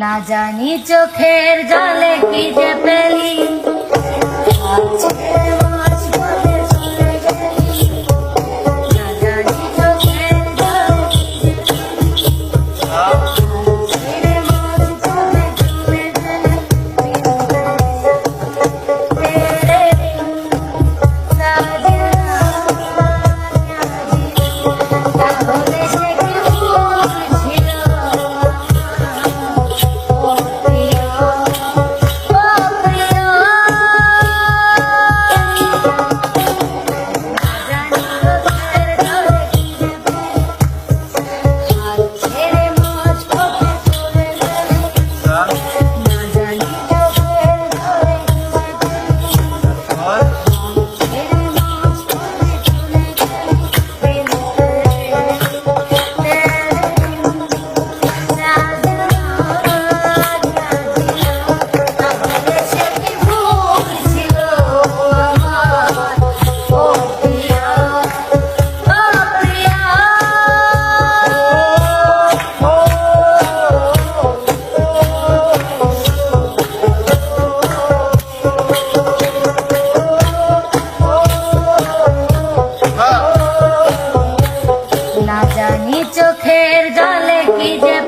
না জানি চোখের জলে কি যে পেলি। फिर जाले की जे